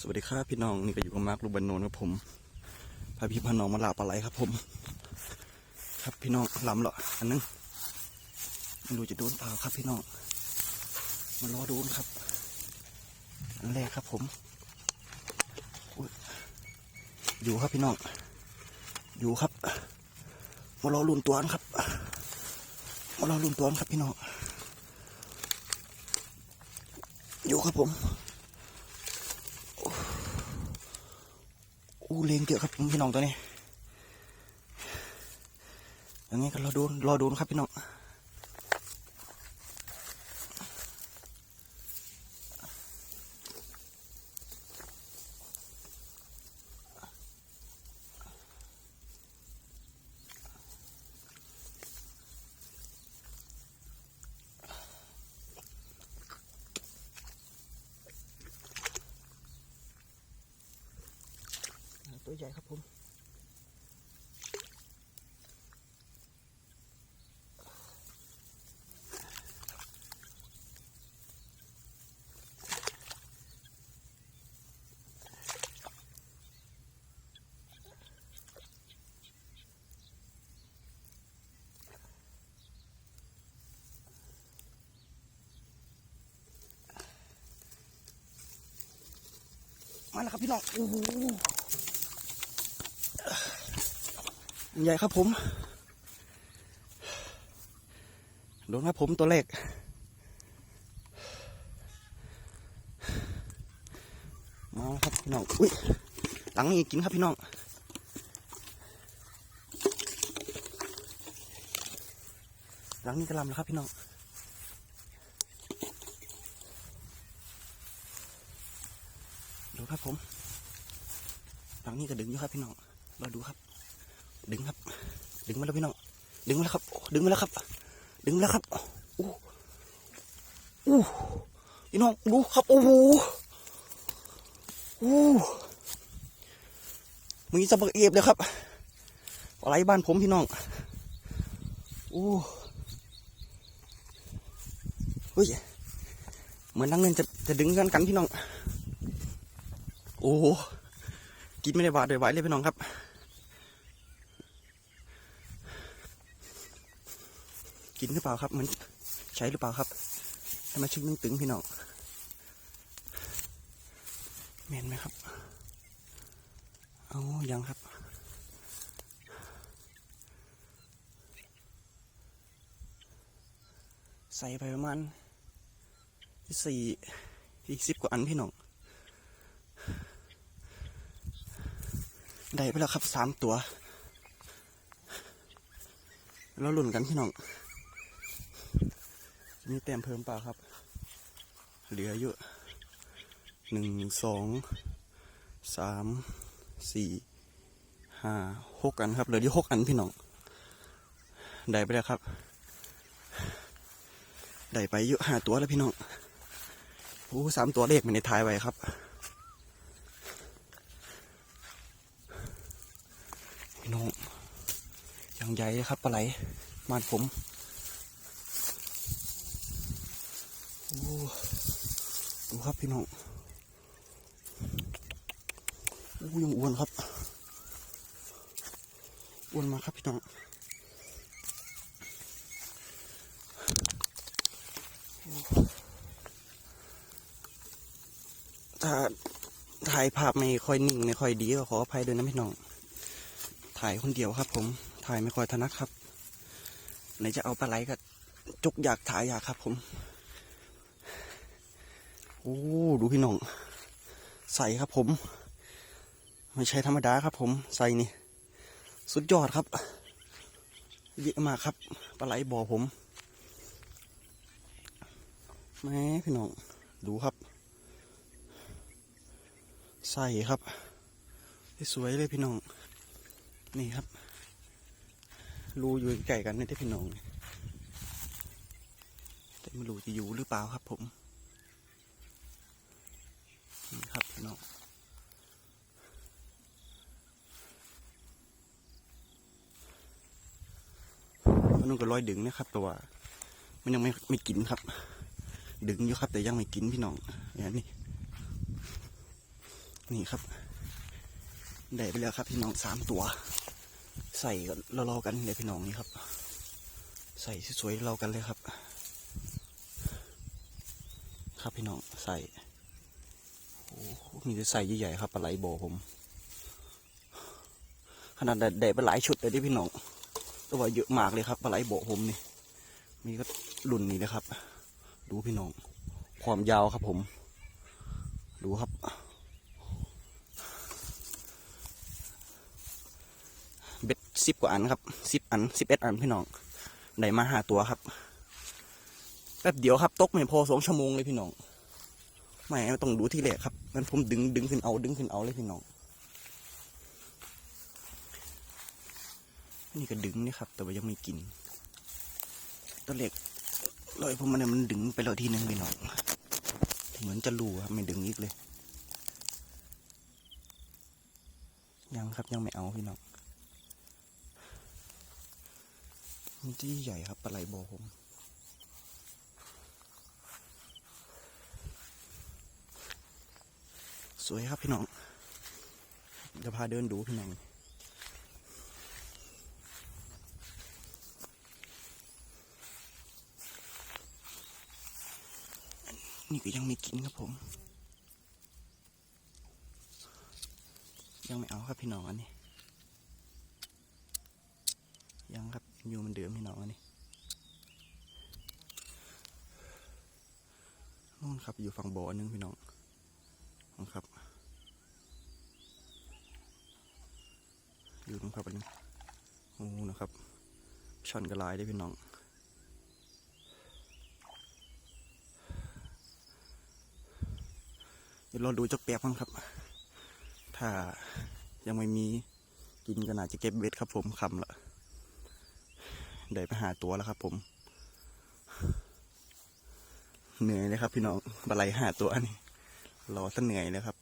สวัสดีครับพี่น้องนี่ก็อยู่กับมาร์คลูกบันโนนครับผมพาพี่พาน้องมาลาปลาไหลครับผม ครับพี่น้องลำเหรออันนึงไม่รู้จะโดนเปล่าครับพี่น้องมารอโดนครับ อันแรกครับผมอยอยู่ครับพี่น้องอยู่ครับมารอลุ่นตัวนครับมารอลุ่นตัวนครับพี่น้องอยู่ครับผม เลงเยอะครับพี่น้องตัวนี้อย่างงี้ก็รอโดนรอโดนครับพี่น้อง ตัวใหญ่ครับผมมาแล้วครับพี่น้อง โอ้โห ใหญ่ครับผม โดนครับผมตัวเล็กมาครับพี่น้อง อุ้ย หลังนี้กินครับพี่น้องหลังนี้กระลำแล้วครับพี่น้องดูครับผม หลังนี้ก็ดึงอยู่ครับพี่น้อง เราดูครับ ดึงครับ ดึงมาแล้วพี่น้องดึงมาแล้วครับ ดึงมาแล้วครับ ดึงมาแล้วครับอู้อู้พี่น้องดูครับโอ้โหอู้มีสะบักเอฟเลยครับอะไรบ้านผมพี่น้องอู้เฮ้ยเหมือนนังเงินจะจะดึงกันกันพี่น้อง โอ้โหกินไม่ได้บาดเลยไหวเลยพี่น้องครับ กินหรือเปล่าครับ มันใช้หรือเปล่าครับทำไมชึกนึงตึงพี่น้องเมนไหมครับ เอายังครับ ใส่ไปประมาณสี่สี่สิบกว่าอันพี่น้อง ได้ไปแล้วครับสามตัว แล้วหลุ่นกันพี่น้อง มีแต้มเพิ่มเปล่าครับ เหลือเยอะหนึ่งสองสามสี่ห้าหกอันครับ เหลือที่หกอันพี่น้อง ได้ไปแล้วครับ ได้ไปเยอะห้าตัวแล้วพี่น้องโอ้สามตัวเลขมันในท้ายไว้ครับ พี่น้องย่างใหญ่เลยครับปลาไหลมานผมโอ้ ดูครับพี่น้องโอ้ยังอ้วนครับอ้วนมาครับพี่น้องถ้าถ่ายภาพไม่ค่อยนิ่งไม่ค่อยดีก็ขออภัยด้วยนะพี่น้อง ถ่ายคนเดียวครับผม ถ่ายไม่ค่อยถนัดครับ ไหนจะเอาปลาไหลก็จุกอยากถ่ายอยากครับผม โอ้ดูพี่น้อง ใส่ครับผม ไม่ใช่ธรรมดาครับผมใส่นี่ สุดยอดครับ เยอะมากครับปลาไหลบ่อผมแหม่พี่น้อง ดูครับ ใส่ครับสวยเลยพี่น้อง นี่ครับ รูอยู่ใกล้กันนี่ได้พี่น้อง แต่ไม่รู้จะอยู่หรือเปล่าครับผมนี่ ครับพี่น้องมันนุ่นก็ร้อยดึงนะครับแต่ว่ามันยังไม่ไม่กินครับ ดึงอยู่ครับ แต่ยังไม่กินพี่น้องอย่างนี้นี่ครับได้ไปแล้วครับพี่น้องสามตัว ใส่กันเรากันเลยพี่น้องนี่ครับ ใส่สวยๆเรากันเลยครับ ครับพี่น้องใส่ มีแต่ใส่ใหญ่ๆครับปลาไหลบ่อผม ขนาดแดดไปหลายชุดเลยที่พี่น้องต่ว่าเยอะมากเลยครับปลาไหลบ่อผมนี่ มีก็รุ่นนี้นะครับ ดูพี่น้อง ความยาวครับผม ดูครับเบ็ดสิบกว่าอันครับสิบอันสิบเอ็ดอันพี่น้องได้มาหาตัวครับแป๊บเดียวครับ ตกไม่พอสองชั่วโมงเลยพี่น้อง ไม่ต้องดูที่แรกครับงั้นผมดึงดึงขึ้นเอา ดึงขึ้นเอาเลยพี่น้อง นี่ก็ดึงนี่ครับ แต่ว่ายังไม่กินตัวเหล็กลอยผมมันเนี่ยมันดึงไปแล้วทีนึงพี่น้องเหมือนจะรูครับไม่ดึงอีกเลย ยังครับยังไม่เอาพี่น้องมันที่ใหญ่ครับปลาไหลบอผม สวยครับพี่น้องจะพาเดินดูพี่น้องนี่ก็ยังไม่กินครับผม ยังไม่เอาครับพี่น้องอันนี้ยังครับอยู่มันเดิมพี่น้องอันนี้นู่นครับอยู่ฝั่งบ่อนึงพี่น้องนะครับ อยู่ตรง ครับอันนี้โอ้นะครับช่อนกระลายได้พี่น้องเดี๋ยวเราดูจักแป๊บนึงครับ ถ้ายังไม่มีกินก็น่าจะเก็บเบ็ดครับผมคำละได้ไปหาตัวแล้วครับผม เหนื่อยเลยครับพี่น้องบาไลหาตัวนี่รอซะเหนื่อยเลยครับ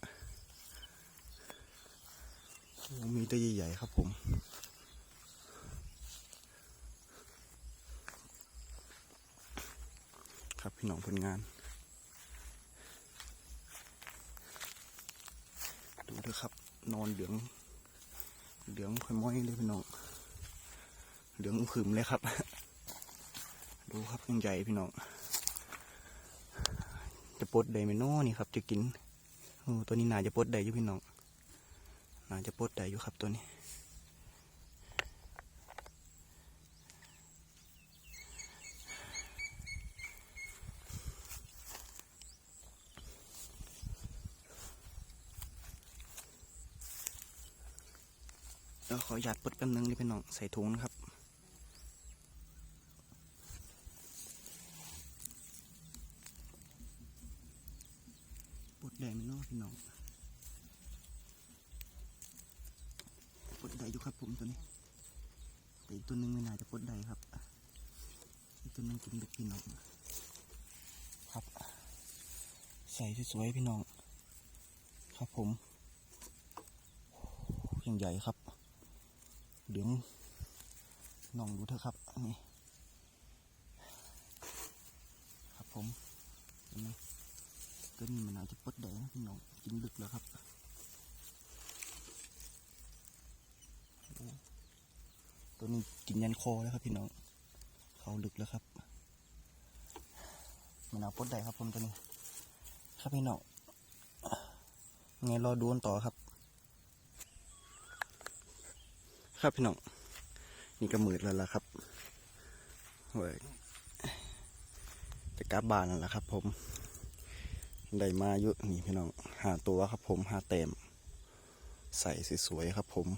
โอ้ มีตัวใหญ่ๆครับผมครับพี่น้องผลงาน ดูเถอะครับ นอนเหลือง เหลืองค่อยม้อยเลยพี่น้อง เหลืองขึมเลยครับ ดูครับยังใหญ่พี่น้อง จะปดได้ไหมน้อนี่ครับ จะกินโอ้ตัวนี้น่าจะปดได้อยู่พี่น้อง น่าจะปลดได้อยู่ครับตัวนี้ เราขอหยัดปลดแป๊บนึงนี่เป็นน้องใส่ถุงนะครับ ปลดได้ไหมเนาะพี่น้องปลดได้อยู่ครับผมตัวนี้แต่ อีกตัวหนึงไม่น่าจะปลดได้ครับ อีกตัวนึงกินดึกพี่น้องครับ ใส่สวยๆพี่น้อง ครับผมยังใหญ่ครับเหลืองน้องดูเถอะครับนี่ครับผมเห็นไหมตัวนี้มันอาจจะปดได้นะพี่น้องกินลึกแล้วครับโอ้ ตัวนี้กินยันคอแล้วครับพี่น้อง เขาลึกแล้วครับมันเอาปดได้ครับผมตัวนี้ ครับพี่น้องไงรอดูนต่อครับ ครับพี่น้องนี่ก็มืดแล้วล่ะครับเว้ยจะกลับบ้านแล้วล่ะครับ ผมได้มาเยอะนี่พี่น้องหาตัวครับ ผมหาเต็มใส่สวยๆครับ ผม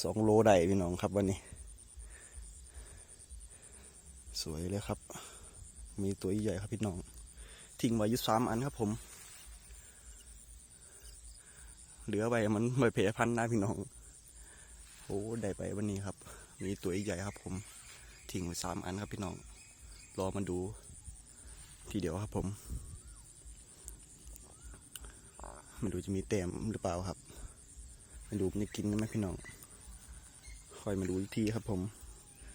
สองโลได้พี่น้องครับวันนี้ สวยเลยครับ มีตัวใหญ่ครับพี่น้อง ทิ้งไว้ยุสามอันครับผม เหลือไปมันไม่เพพันนะพี่น้องโอ้ได้ไปวันนี้ครับ มีตัวใหญ่ครับผม ทิ้งไว้สามอันครับพี่น้อง รอมาดู ทีเดียวครับผมไม่รู้จะมีแต้มหรือเปล่าครับไม่รู้มันจะกินไหมพี่น้อง คอยมาดูอีกทีครับ ผม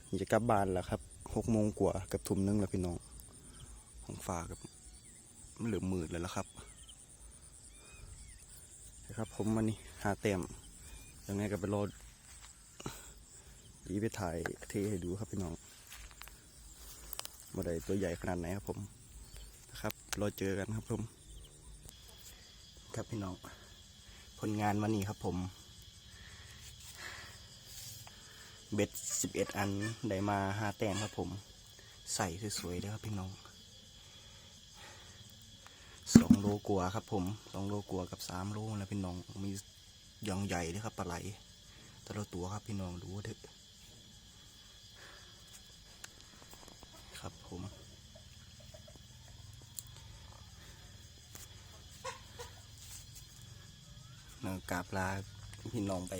นี่จะกลับบ้านแล้วครับหกโมงกว่ากับทุ่มนึงแล้วพี่น้องของฝากกับเหลือมืดแล้วละครับนะครับ ผมวันนี้หาเต็มยังไงก็ไปรอดีไปถ่ายเทให้ดูครับพี่น้องมาได้ตัวใหญ่ขนาดไหนครับผมนะครับรอเจอกันครับผม ครับพี่น้อง ผลงานวันนี้ครับผม เบ็ดสิบเอ็ดอันได้มาห้าแต้มครับผม ใส่สวยๆเลยครับพี่น้องสองโลกว่าครับผมสองโลกว่ากับสามโลนะพี่น้องมียองใหญ่เลยครับปลาไหลแต่ละตัวครับพี่น้องดูเถอะครับผมกราบลาพี่น้องไป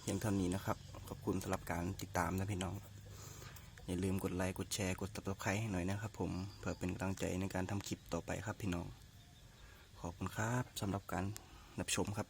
เพียงเท่านี้นะครับ ขอบคุณสำหรับการติดตามนะพี่น้อง อย่าลืมกดไลค์กดแชร์กด subscribe ให้หน่อยนะครับผมเพื่อเป็นกำลังใจในการทำคลิปต่อไปครับพี่น้อง ขอบคุณครับสำหรับการรับชมครับ